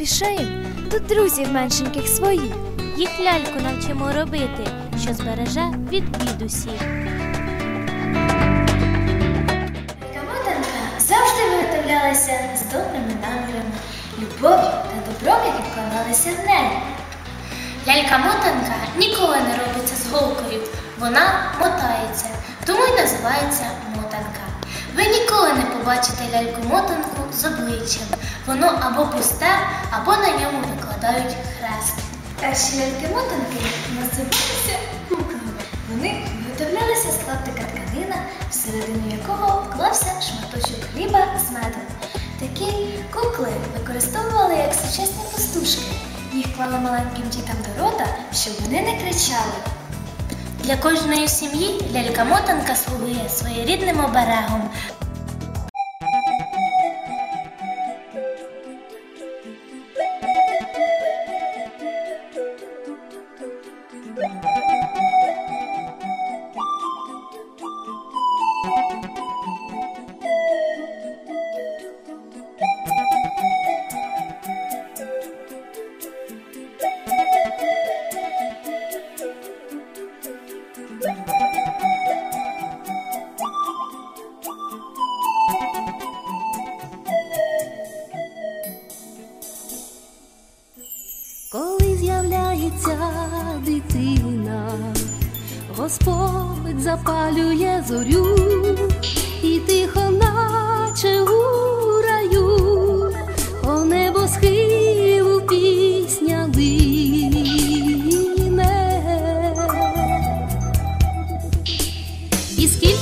поспішаєм, тут друзів меншеньких своїх. Їх ляльку навчимо робити, що збереже від бід усіх. Мотанка завжди виготовлялася з добрими намірами, любов'ю та добром, які вкладалися в неї. Лялька-мотанка ніколи не робиться з голкою, вона мотається, тому й називається мотанка. Ви ніколи не побачите ляльку-мотанку з обличчям. Воно або пусте, або на ньому викладають хрест. Перші ляльки-мотанки називалися куклами. Вони виготовлялися з клаптика тканина, всередину якого вклався шматочок хліба з медом. Такі кукли використовували як сучасні пастушки. Їх клали маленьким дітям до рота, щоб вони не кричали. Для кожної сім'ї лялька-мотанка слугує своєрідним оберегом. Господь запалює зорю і тихо, наче у раю, о небо схилу пісня лине. І скільки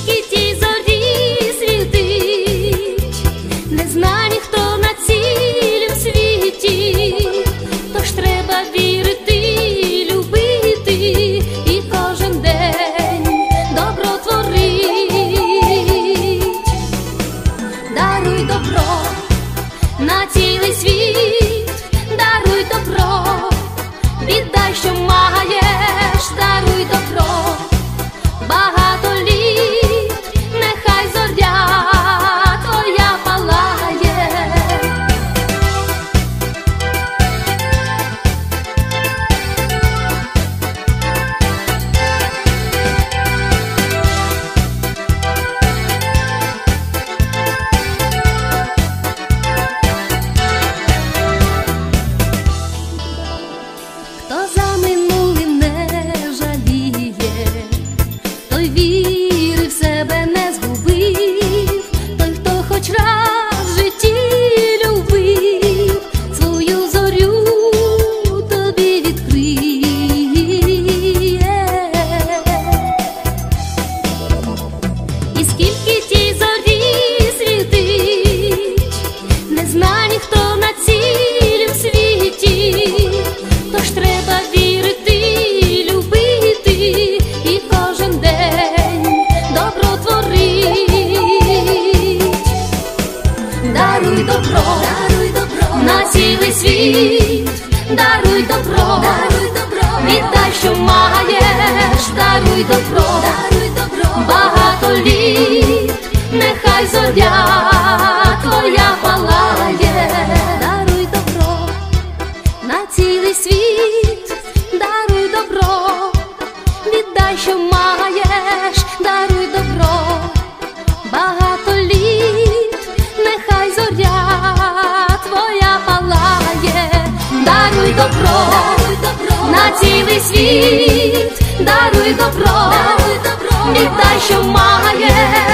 І скільки тій зорі світить, не зна ніхто на цілім світі, тож треба вірити, любити і кожен день добро творить. Даруй добро, даруй добро на цілий світ, даруй добро, даруй добро, віддай, що маєш, даруй добро, зоря твоя палає, даруй добро на цілий світ, даруй добро, віддай, що маєш, даруй добро, багато літ, нехай зоря твоя палає, даруй добро, даруй добро на цілий світ, даруй добро, даруй добро, віддай, що маєш.